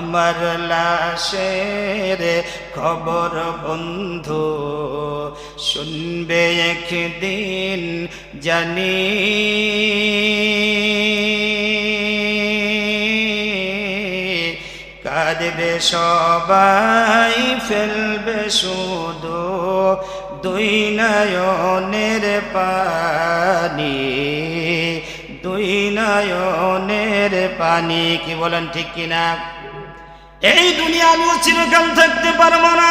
আমার লাশের খবর বন্ধু, শুনবে একদিন জানি। কাঁদবে সবাই, ফেলবে শুধু দুই নয়নের পানি, দুই নয়নের পানি। কি বলেন, ঠিক কিনা? এই দুনিয়া আমিও চিরকাল থাকতে পারব না।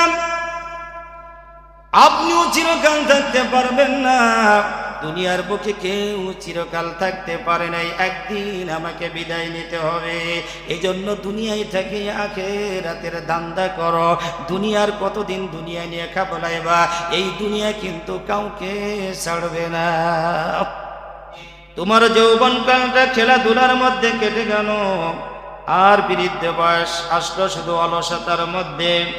আপনিও চিরকাল থাকতে পারবেন না। দুনিয়ার বুকে কেউ চিরকাল থাকতে পারে নাই। একদিন আমাকে বিদায় নিতে হবে। এই জন্য দুনিয়ায় থেকে আখে রাতের দান্দা করো। দুনিয়ার কতদিন দুনিয়া নিয়ে খাবলাইবা এই দুনিয়া কিন্তু কাউকে ছাড়বে না। তোমার যৌবন কালটা খেলাধুলার মধ্যে কেটে গেল। আর বৃদ্ধ বয়স আসলো শুধু অলসতার মধ্যে।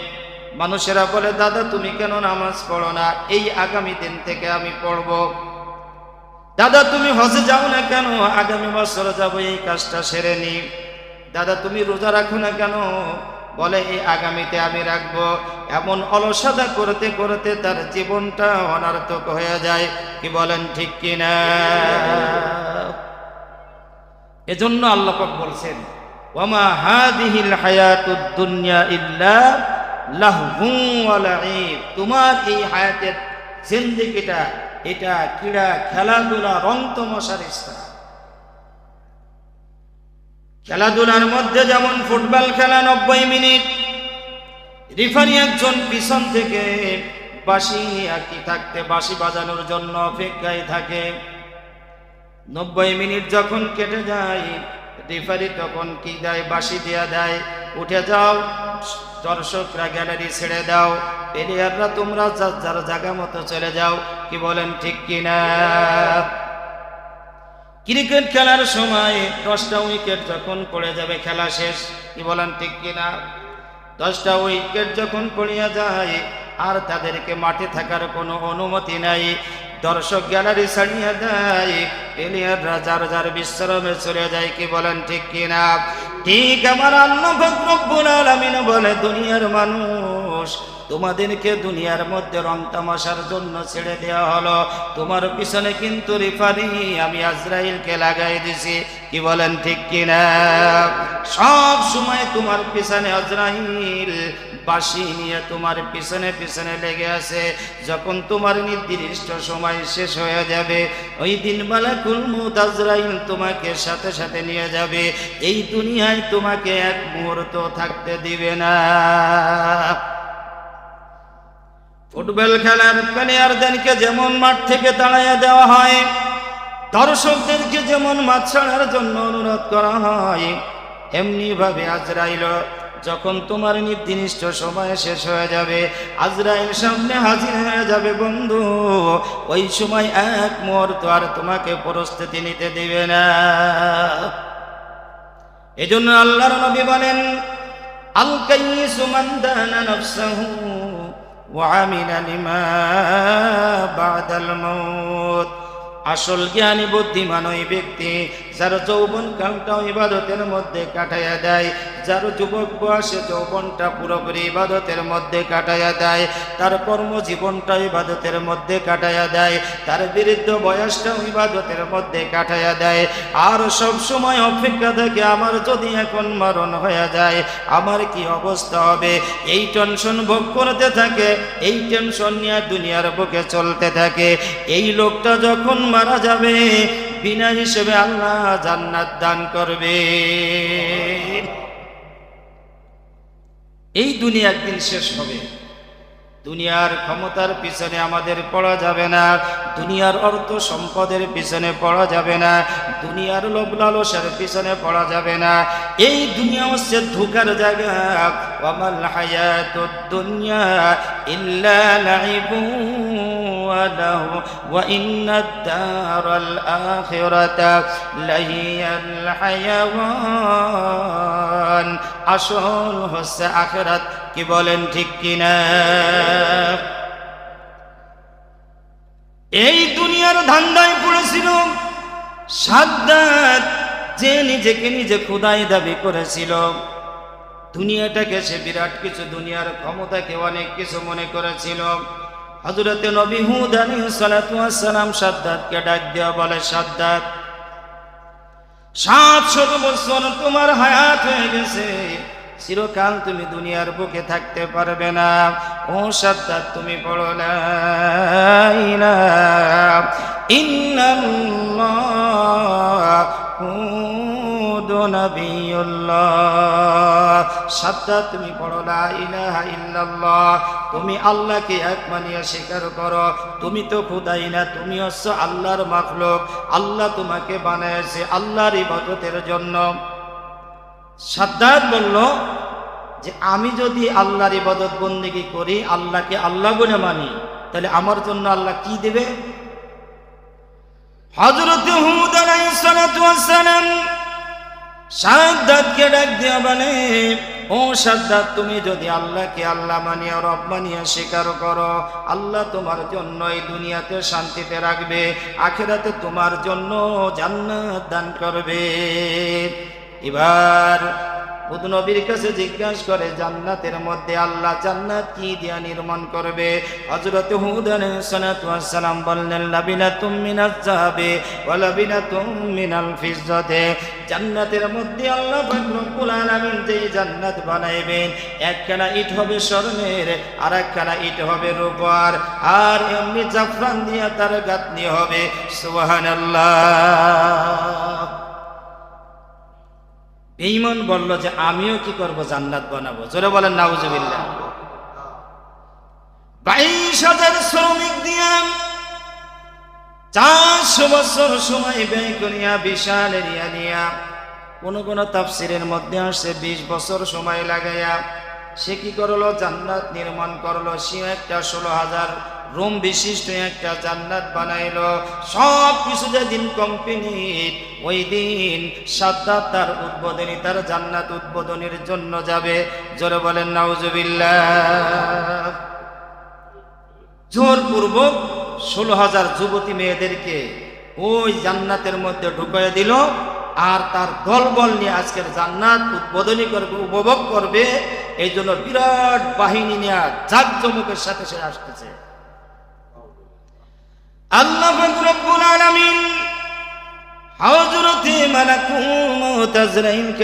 মানুষেরা বলে, দাদা, তুমি কেন নামাজ পড়ো না? এই আগামী দিন থেকে আমি পড়ব। দাদা, তুমি হজে যাও না কেন? আগামী বছর যাব, এই কাজটা সেরে নি। দাদা, তুমি রোজা রাখো না কেন? বলে, এই আগামীতে আমি রাখব। এমন অলসতা করতে করতে তার জীবনটা অনার্থক হয়ে যায়। কি বলেন, ঠিক কিনা? এজন্য আল্লাহ বলছেন ওয়ামা হাদিহিল হায়াতুদ দুনিয়া ইল্লা লাহু ওয়া লাঈব। তোমার এই হায়াতের জিন্দেগিটা, এটা ক্রীড়া, খেলাধুলা, রং তমাশার স্থান। খেলাধুলার মধ্যে যেমন ফুটবল খেলা নব্বই মিনিট, রিফারি একজন পিছন থেকে বাঁশি আঁকি থাকতে, বাঁশি বাজানোর জন্য অপেক্ষায় থাকে। নব্বই মিনিট যখন কেটে যায় রেফারি তখন কি দেয়? বাঁশি দেয়া দেয়। উঠে যাও, দর্শকরা গ্যালারি ছেড়ে দাও। প্লেয়াররা তোমরা যার জায়গা মতো চলে যাও। কি বলেন, ঠিক কিনা? ক্রিকেট খেলার সময় দশটা উইকেট যখন পড়ে যাবে, খেলা শেষ। কি বলেন, ঠিক কিনা? দশটা উইকেট যখন পড়িয়া যায়, আর তাদেরকে মাঠে থাকার কোনো অনুমতি নাই। দর্শক গ্যালারি ছাড়িয়ে দেয়। এলিয়ার যার যার বিশ্রামে চলে যায়, কি বলেন ঠিক কিনা? ঠিক আমার আল্লাহ ফকরব্বুল বলে, দুনিয়ার মানুষ তোমাদেরকে দুনিয়ার মধ্যে রং তামাশার জন্য ছেড়ে দেওয়া হলো। তোমার পিছনে কিন্তু রেফারি, আমি আজরাইলকে লাগাই দিছি। কি বলেন, ঠিক কিনা? সব সময় তোমার পিছনে আজরাইল বাসি নিয়ে তোমার পিছনে পিছনে লেগে আছে। যখন তোমার নির্দিষ্ট সময় শেষ হয়ে যাবে, ওই দিন মালাকুল মুত আজরাইল তোমাকে সাথে সাথে নিয়ে যাবে। এই দুনিয়ায় তোমাকে এক মুহূর্ত থাকতে দিবে না। ফুটবল খেলার প্লেয়ারদেরকে যেমন মাঠ থেকে তাড়াইয়া দেওয়া হয়, দর্শকদেরকে যেমন মাছ ছাড়ার জন্য অনুরোধ করা হয় এমনি ভাবে আজরাইল, যখন তোমার নির্দিষ্ট সময় শেষ হয়ে যাবে, আজরাইল সামনে হাজির হয়ে যাবে বন্ধু, ওই সময় এক মুহূর্ত আর তোমাকে পরিস্থিতি নিতে দিবে না। এই জন্য আল্লাহর নবী বলেন আল কাইয়িসু মান দানা নাফসাহু। وعمل لما بعد الموت আসল জ্ঞানী বুদ্ধিমান ওই ব্যক্তি যার যৌবন কালটা ইবাদতের মধ্যে কাটাইয়া দেয় যার যুবক বয়সে যৌবনটা পুরোপুরি ইবাদতের মধ্যে কাটাইয়া দেয়। তার কর্মজীবনটা ইবাদতের মধ্যে কাটাইয়া দেয়। তার বিরুদ্ধ বয়সটাও ইবাদতের মধ্যে কাটাইয়া দেয়। আর সব সময় অপেক্ষা থেকে, আমার যদি এখন মরণ হয়ে যায়, আমার কি অবস্থা হবে? এই টেনশন ভোগ করতে থাকে, এই টেনশন নিয়ে দুনিয়ার বুকে চলতে থাকে। এই লোকটা যখন মারা যাবে, বিনা হিসেবে আল্লাহ জান্নাত দান করবে। এই দুনিয়া একদিন শেষ হবে। দুনিয়ার ক্ষমতার পিছনে আমাদের পড়া যাবে না, দুনিয়ার অর্থ সম্পদের পিছনে পড়া যাবে না, দুনিয়ার লোভ লালসার পিছনে পড়া যাবে না। এই দুনিয়া হচ্ছে ধোকার জায়গা। দুনিয়া ইল্লা লাইবু ওয়া ইন্নাদ দারাল আখিরাতা লাহিয়াল হায়াওয়ান আসল হচ্ছে আখিরাত কি বলেন ঠিক কিনা? এই দুনিয়ার ধান্দায় পড়েছিল। সাদ্দাত যে নিজেকে নিজে খুদাই দাবি করেছিল। দুনিয়াটাকে সে বিরাট কিছু, দুনিয়ার ক্ষমতাকে অনেক কিছু মনে করেছিল। হজরতে নবী হুদ আলী সালাম সাদ্দাতকে ডাক দেওয়া বলে, সাদ্দাত, সাতশত বছর তোমার হায়াত হয়ে গেছে। চিরকাল তুমি দুনিয়ার বুকে থাকতে পারবে না। ও সাদ্দাত, তুমি পড়ো, লা ইলাহা তুমি পড়ো ইলাহা ইল্লাল্লাহ, তুমি আল্লাহকে এক মানিয়া স্বীকার করো, তুমি তো খুদাই না, তুমি হচ্ছ আল্লাহর মাখলুক, আল্লাহ তোমাকে বানাইছে আল্লাহর ইবাদতের জন্য। সাদ্দাত বলল যে, আমি যদি আল্লাহর ইবাদত বন্দিগি করি, আল্লাহকে আল্লাহ বলে মানি, তাহলে আমার জন্য আল্লাহ কি দেবে? হজরত হুদ আলাইহিস সালাম সাদ্দাতকে ডাক দিয়া বলে, ও সাদ্দাত, তুমি যদি আল্লাহকে আল্লাহ মানিয়া, রব মানিয়া স্বীকার করো, আল্লাহ তোমার জন্য এই দুনিয়াতে শান্তিতে রাখবে, আখেরাতে তোমার জন্য জান্নাত দান করবে। এবার বুধ নবীর কাছে জিজ্ঞাসা করে, জান্নাতের মধ্যে আল্লাহ জান্নাত কি দিয়া নির্মাণ করবে? হযরত হুদ সালাম বললেন লাবিনা তুম মিনাজ যাবে ওয়া লাবিনা তুম মিনাল ফিজ্জাতে। জান্নাতের মধ্যে আল্লাহ রব্বুল আলামিন যে জান্নাত বানাইবেন একখানা ইট হবে স্বর্ণের আর একখানা ইট হবে রূপার, আর এমনি জাফরান দিয়া তার গাঁথনি হবে। সুবহানাল্লাহ। বেঈমান বলল যে, আমিও কি করব? জান্নাত বানাবো। জোরে বলেন, নাউজুবিল্লাহ। বাইশ হাজার শ্রমিক দিয়া চারশো বছর সময় ব্যয় করিয়া বিশাল এরিয়া নিয়া কোন কোন তাফসিরের মধ্যে আসছে, বিশ বছর সময় লাগাইয়া। সে কি করল? জান্নাত নির্মাণ করল। সে একটা ষোলো হাজার রুম বিশিষ্ট একটা জান্নাত বানাইল। সব কিছু যেদিন কম্পিনিট ওই দিন সাদ্দাত তার উদ্বোধনী, তার জান্নাত উদ্বোধনের জন্য যাবে। জোরে বলেন, নাউজুবিল্লাহ। জোরপূর্বক ষোলো হাজার যুবতী মেয়েদেরকে ওই জান্নাতের মধ্যে ঢুকিয়ে দিল। আর তার দলবল নিয়ে আজকের জান্নাত উদ্বোধনী করবে, উপভোগ করবে। এই জন্য বিরাট বাহিনী নিয়ে জাকজমকের সাথে সে আসতেছে। আল্লাহ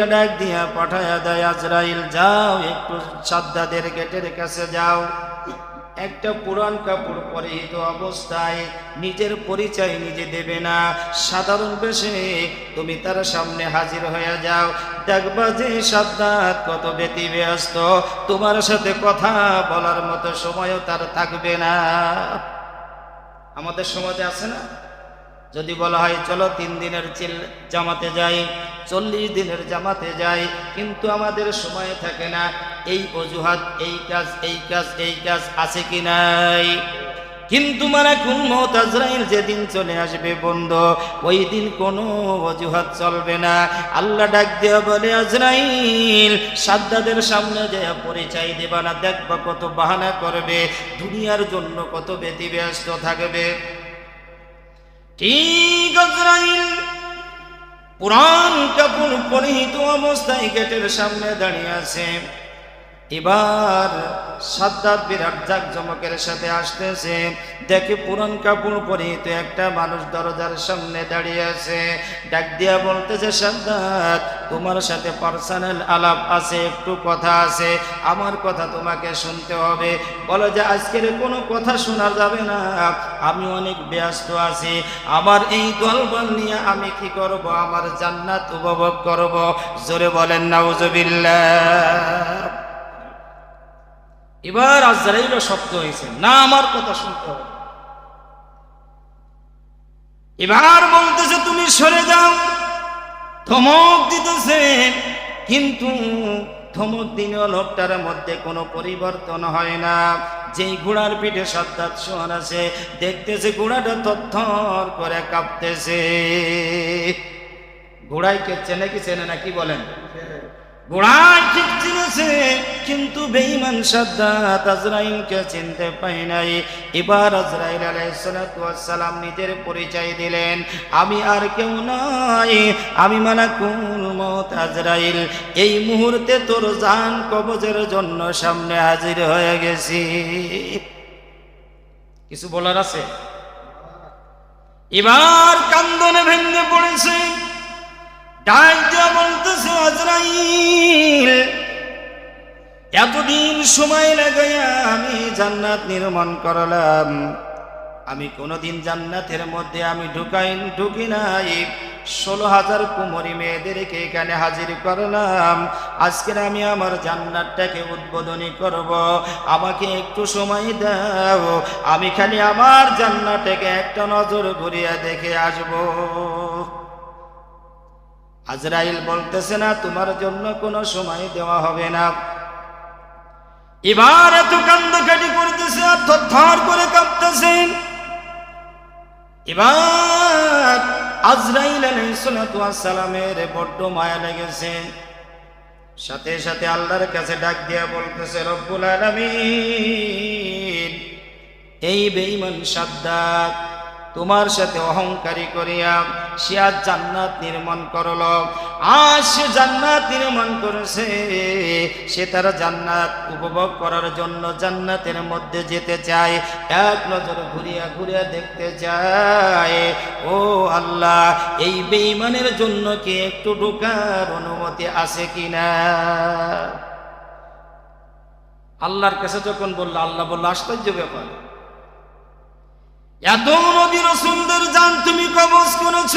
ডাক যাও, একটু গেটের কাছে যাও। একটা পরিহিত অবস্থায় নিজের পরিচয় নিজে দেবে না। সাধারণ বেশে তুমি তার সামনে হাজির হয়ে যাও। দেখবা যে সাদ্দাত কত ব্যতি ব্যস্ত তোমার সাথে কথা বলার মতো সময়ও তার থাকবে না। আমাদের সমাজে আছে না? যদি বলা হয়, চলো তিন দিনের জামাতে যাই, চল্লিশ দিনের জামাতে যাই, কিন্তু আমাদের সময় থাকে না। এই অজুহাত, এই কাজ এই কাজ এই কাজ আছে কি নাই? কিন্তু মারা কোন আজরাইল যেদিন চলে আসবে বন্ধ, ওই দিন কোনো অজুহাত চলবে না। আল্লাহ ডাক দেওয়া বলে, আজরাইল, সাদ্দাদের সামনে যে পরিচয় দেবা না, দেখবা কত বাহানা করবে, দুনিয়ার জন্য কত ব্যতিব্যস্ত থাকবে। ঠিক আজরাইল? পুরান কাপড় পরিহিত অবস্থায় গেটের সামনে দাঁড়িয়ে আছে। এবার সাদ্দাত বিরাট জাকজমকের সাথে আসতেছে। দেখে পুরান কাপড় পরিহিত একটা মানুষ দরজার সামনে দাঁড়িয়ে আছে। ডাক দিয়া বলতেছে, সাদ্দাত, তোমার সাথে পার্সোনাল আলাপ আছে, একটু কথা আছে। আমার কথা তোমাকে শুনতে হবে। বলো যে, আজকের কোনো কথা শোনা যাবে না। আমি অনেক ব্যস্ত আছি। আমার এই দলবল নিয়ে আমি কি করব? আমার জান্নাত উপভোগ করব। জোরে বলেন, নাউজুবিল্লাহ। এবার আজ আজরাইলও শব্দ হয়েছে। না, আমার কথা শুনতে হবে। এবার বলতেছে, তুমি সরে যাও। ধমক দিতেছে, কিন্তু ধমক দিনেও লোকটার মধ্যে কোনো পরিবর্তন হয় না। যেই ঘোড়ার পিঠে সাদ্দাত শোয়ার আছে, দেখতেছে ঘোড়াটা তথ্থর করে কাঁপতেছে। ঘোড়াইকে চেনে কি চেনে না, কি বলেন? ঘোড়ায় ঠিক চিনেছে, কিন্তু বেঈমান সাদ্দাত আজরাইলকে চিনতে পাই নাই। এবার আজরাইল আলাইসালাম নিজের পরিচয় দিলেন, আমি আর কেউ নয় আমি মালাকুল মত আজরাইল। এই মুহূর্তে তোর জান কবজের জন্য সামনে হাজির হয়ে গেছি। কিছু বলার আছে? এবার কান্দনে ভেঙে পড়েছে। এতদিন সময় লাগাইয়া আমি জান্নাত নির্মাণ করলাম। আমি কোনোদিন জান্নাতের মধ্যে আমি ঢুকাই, ঢুকি নাই। ষোলো হাজার কুমরি মেয়েদেরকে এখানে হাজির করলাম। আজকের আমি আমার জান্নাতটাকে উদ্বোধনী করব। আমাকে একটু সময় দাও। আমি খালি আমার জান্নাতটাকে একটা নজর ঘুরিয়ে দেখে আসব। আজরাইল বলতেছে না, তোমার জন্য কোনো সময় দেওয়া হবে না। এবার এত কান্দাকাটি করতেছে, আর করে কাঁপতেছেন এবার আজরাইল সালামের বড্ড মায়া লেগেছে। সাথে সাথে আল্লাহর কাছে ডাক দিয়া বলতেছে, রব্বুল আলামিন, এই বেঈমান সাদ্দাত তোমার সাথে অহংকারী করিয়া সে জান্নাত নির্মাণ করল। আজ সে জান্নাত নির্মাণ করেছে। সে তার জান্নাত উপভোগ করার জন্য জান্নাতের মধ্যে যেতে চায়। এক নজর ঘুরিয়া ঘুরিয়া দেখতে চায়। ও আল্লাহ, এই বেইমানের জন্য কি একটু ঢোকার অনুমতি আছে কিনা? আল্লাহর কাছে যখন বলল, আল্লাহ বলল, আশ্চর্য ব্যাপার। এত নবী রসুলদের যান তুমি কবজ করেছ?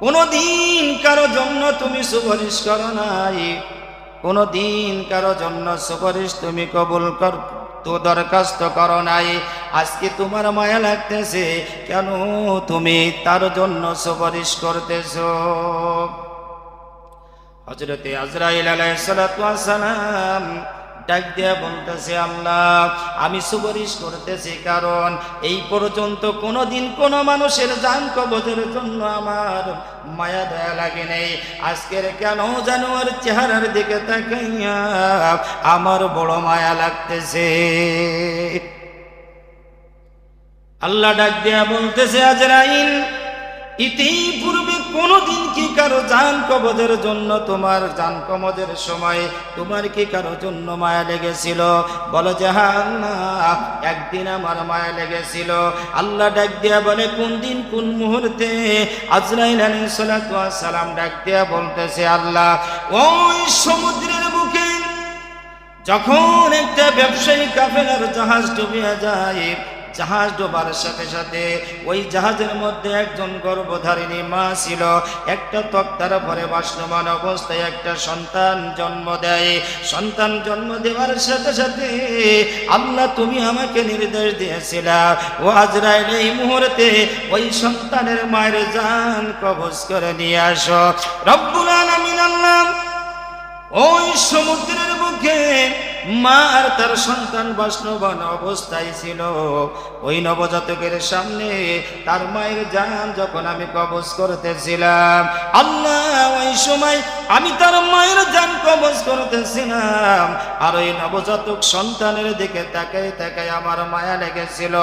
কোনদিন কারও জন্য তুমি সুপারিশ করো নাই। কোনদিন কারও জন্য সুপারিশ তুমি কবুল কর তো দরখাস্ত করো নাই। আজকে তোমার মায়া লাগতেছে, কেন তুমি তার জন্য সুপারিশ করতেছ? হজরতে আজরাইল আলাইসালাম ডাক দিয়া বলতেছে, আল্লাহ, আমি সুপারিশ করতেছি, কারণ এই পর্যন্ত কোনোদিন কোনো মানুষের জান কবজের জন্য আমার মায়া দয়া লাগে নেই। আজকের কেন জানো আর চেহারার দিকে তাকাইয়া আমার বড় মায়া লাগতেছে। আল্লাহ ডাক দিয়া বলতেছে, আজরাইল, ইতিপূর্বে কোনোদিন কি কারও জান কবজের জন্য তোমার জান কমজের সময় তোমার কি কারও জন্য মায়া লেগেছিল? বলো যে একদিন আমার মায়া লেগেছিল। আল্লাহ ডাক দিয়া বলে, কোন দিন, কোন মুহূর্তে? আজরাইল আলী সালাম ডাক দিয়া বলতেছে আল্লাহ, ওই সমুদ্রের বুকে যখন একটা ব্যবসায়ী কাফেলার জাহাজ ডুবিয়া যায় জাহাজ ডোবার সাথে সাথে ওই জাহাজের মধ্যে একজন গর্ভধারিণী মা ছিল। একটা তক্তার পরে বাসমান অবস্থায় একটা সন্তান জন্ম দেয়। সন্তান জন্ম দেওয়ার সাথে সাথে, আল্লাহ, তুমি আমাকে নির্দেশ দিয়েছিলা। ও আজরাইল, এই মুহূর্তে ওই সন্তানের মায়ের জান কবজ করে নিয়ে আসো। রব্বুল আলামিন আল্লাহ ওই সমুদ্রের বুকে মা আর তার সন্তান বাষ্ণবান অবস্থায় ছিল। ওই নবজাতকের সামনে তার মায়ের জান যখন আমি কবজ করতেছিলাম, আল্লাহ, ওই সময় আমি তার মায়ের জান কবজ করতেছিলাম। আর ওই নবজাতক সন্তানের দিকে তাকাই তাকাই আমার মায়া লেগেছিল।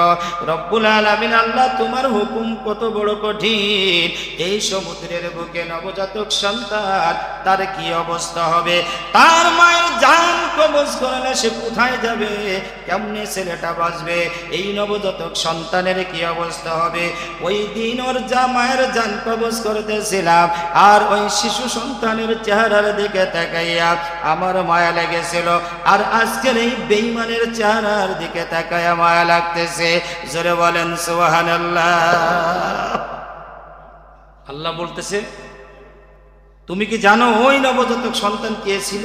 রব্বুল আলামিন, আল্লাহ, তোমার হুকুম কত বড় কঠিন। এই সমুদ্রের বুকে নবজাতক সন্তান, তার কি অবস্থা হবে? তার মায়ের জান কবজ করলে সে কোথায় যাবে? কেমনে ছেলেটা বাঁচবে? এই নবজাতক সন্তানের কি অবস্থা হবে? ওই দিন ওর যা মায়ের জান কবজ করতেছিলাম, আর ওই শিশু সন্তানের চেহারার দিকে তাকাইয়া আমার মায়া লেগেছিল। আর আজকের এই বেইমানের চেহারার দিকে তাকাইয়া মায়া লাগতেছে। জোরে বলেন সোহান আল্লাহ বলতেছে, তুমি কি জানো ওই নবজাতক সন্তান কে ছিল?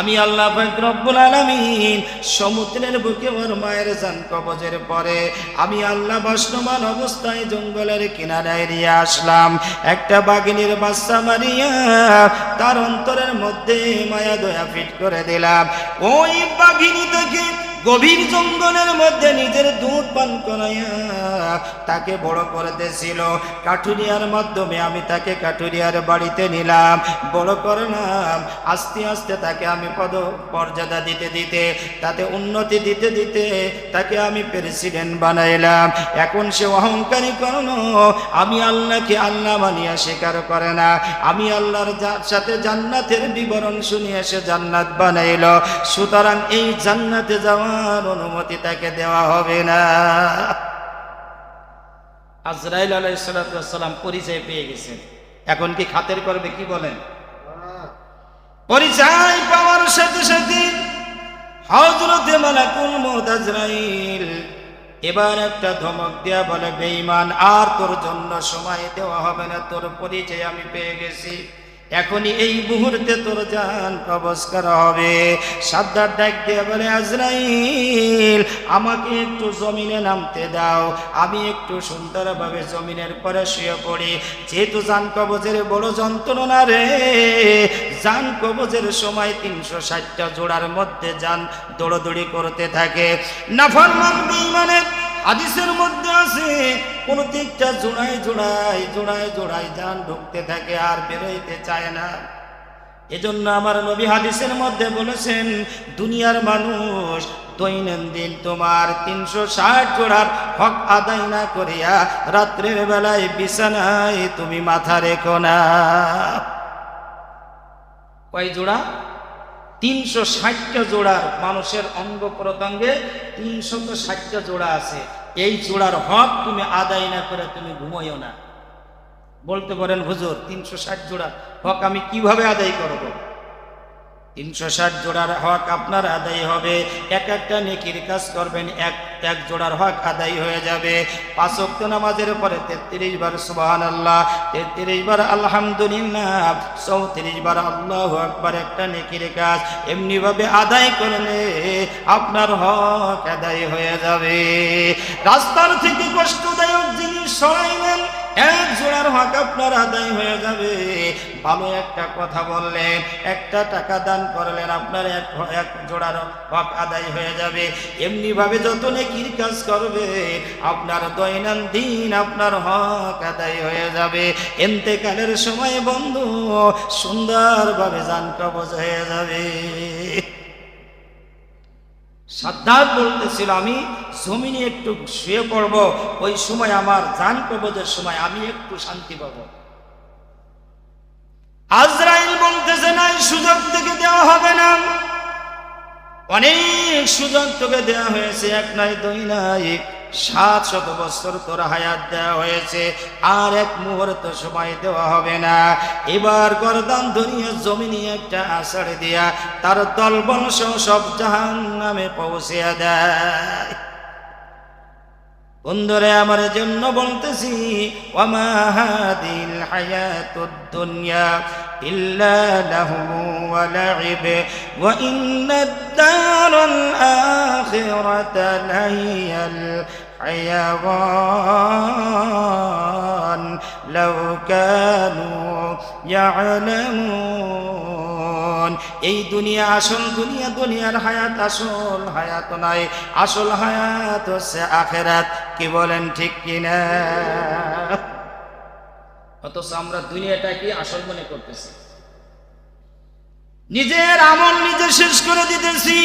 আমি আল্লাহ রব্বুল আলমিন সমুদ্রের বুকে ওর মায়ের জান কবজের পরে আমি আল্লাহ বাসনমান অবস্থায় জঙ্গলের কিনারায় নিয়ে আসলাম। একটা বাগিনীর বাচ্চা মারিয়া তার অন্তরের মধ্যে মায়া দয়া ফিট করে দিলাম। ওই বাঘিনী থেকে গভীর জঙ্গলের মধ্যে নিজের দুধ পান করাইয়া তাকে বড় করতেছিল। কাঠুরিয়ার মাধ্যমে আমি তাকে কাঠুরিয়ার বাড়িতে নিলাম। বড় করলাম, আস্তে আস্তে তাকে আমি পদ মর্যাদা দিতে দিতে, তাতে উন্নতি দিতে দিতে তাকে আমি প্রেসিডেন্ট বানাইলাম। এখন সে অহংকারী করল আমি আল্লাহকে আল্লাহ মানিয়া স্বীকার করে না। আমি আল্লাহর সাথে জান্নাতের বিবরণ শুনিয়ে সে জান্নাত বানাইল। সুতরাং এই জান্নাতে যাওয়ার অনুমতি তাকে দেওয়া হবে না। আজরাইল আলাইসালাম পরিচয় পেয়ে গেছেন। এখন কি খাতের করবে কি বলেন? পরিচয় পাওয়ার সাথে সাথে এবার একটা ধমক দেয়া বলে, বেঈমান, আর তোর জন্য সময় দেওয়া হবে না, তোর পরিচয় আমি পেয়ে গেছি। এখনই এই মুহূর্তে তোর জান কবজ করা হবে। সাদ্দার ডাক দিয়ে বলে, আজরাইল, আমাকে একটু জমিনে নামতে দাও। আমি একটু সুন্দরভাবে জমিনের পরে শুয়ে পড়ি। যেহেতু জান কবজের বড় যন্ত্রণা রে, জান কবজের সময় তিনশো ষাটটা জোড়ার মধ্যে যান দৌড়দৌড়ি করতে থাকে। নাফরমান বেঈমানের হাদিসের মধ্যে আছে প্রত্যেকটা জোড়ায় জোড়ায় জোড়ায় জোড়ায় যান ঢুকতে থাকে আর বেরোইতে চায় না। এজন্য আমার নবী হাদিসের মধ্যে বলেছেন, দুনিয়ার মানুষ দৈনন্দিন তোমার তিনশো ষাট জোড়ার হক আদায় না করিয়া রাত্রের বেলায় বিছানায় তুমি মাথা রেখো না। কয় জোড়া? তিনশো ষাটটা জোড়ার মানুষের অঙ্গ প্রত্যঙ্গে তিনশত ষাটটা জোড়া আছে। এই জোড়ার হক তুমি আদায় না করে তুমি ঘুমাইও না। বলতে পারেন, হুজুর, তিনশো ষাট জোড়া হক আমি কীভাবে আদায় করব? তিনশো ষাট জোড়ার হক আপনার আদায় হবে। এক একটা নেকির কাজ করবেন, এক এক জোড়ার হক আদায় হয়ে যাবে। পাঁচ ওয়াক্ত নামাজের পরে তেত্রিশ বার সুবাহান আল্লাহ তেত্রিশ বার আলহামদুলিল্লাহ, চৌত্রিশ বার আল্লাহ একবার একটা নেকির কাজ। এমনিভাবে আদায় করলে আপনার হক আদায় হয়ে যাবে। রাস্তার থেকে কষ্টদায়ক জিনিস সরাইলেন এক জোড়ার হক আপনার আদায় হয়ে যাবে। ভালো একটা কথা বললেন, একটা টাকা দান করলেন, আপনার এক এক জোড়ার হক আদায় হয়ে যাবে। এমনি ভাবে যত নেকির কাজ করবে, আপনার দৈনন্দিন আপনার হক আদায় হয়ে যাবে। এন্তেকালের সময় বন্ধু সুন্দরভাবে যান কবজ হয়ে যাবে। সাদ্দাত বলতেছিল, আমি জমিনে একটু শুয়ে পড়ব, ওই সময় আমার জান প্রবোধের সময় আমি একটু শান্তি পাবো। আজরাইল বলতেছে না সুযোগ থেকে দেওয়া হবে না। অনেক সুযোগ তোকে দেওয়া হয়েছে, এক নাই, দুই নাই। সাত শত বছর তোর হায়াত দেওয়া হয়েছে, আর এক মুহূর্ত সময় দেওয়া হবে না। এবার গরদান ধরিয়ে জমিনি একটা আষাঢ় দিয়া তার দলবল সহ সব জাহান নামে পৌঁছে দেয়। বন্ধুরে, আমার জন্য বলতেছি ওমা হাদিল হায়াতুদ দুনিয়া ইল্লা লাহু ওয়া লাইব ওয়া ইন্নাদ দারাল আখিরাতা লাহিয়াল حيوان لو كانوا يعلمون এই দুনিয়া আসল দুনিয়া দুনিয়ার হায়াত আসল হায়াত নয় আসল হায়াত হচ্ছে আখেরাত কি বলেন ঠিক কিনা অথচ আমরা দুনিয়াটা কি আসল মনে করতেছি নিজের আমল নিজে শেষ করে দিতেছি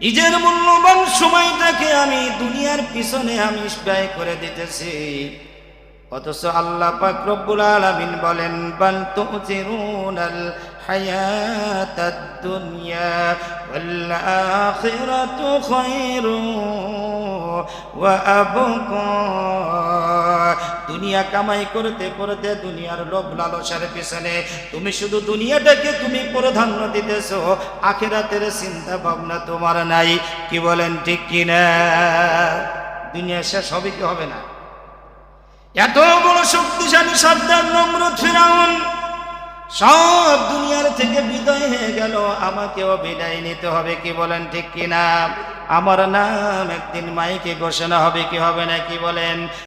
নিজের মূল্যবান সময়টাকে আমি দুনিয়ার পিছনে আমি ব্যয় করে দিতেছি। অথচ আল্লাহ পাক রব্বুল আলামিন বলেন, বাল তুজিরুনাল দুনিয়া ওয়াল খায়রু ওয়া দুনিয়া কামাই করতে করতে দুনিয়ার লোভ লালসার পিছনে তুমি শুধু দুনিয়াটাকে তুমি প্রাধান্য দিতেছো, আখেরাতের চিন্তা ভাবনা তোমার নাই। কি বলেন, ঠিক কিনা? দুনিয়া শেষ হবে কি হবে না? এত বড় শক্তিশালী, সাবধান নম্রত ফিরাউন, সব দুনিয়ার থেকে বিদায় হয়ে গেল। আমাকেও বিদায় নিতে হবে, কি বলেন, ঠিক কিনা? আমার নাম একদিন মাইকে ঘোষণা হবে, কি হবে না, কি বলেন?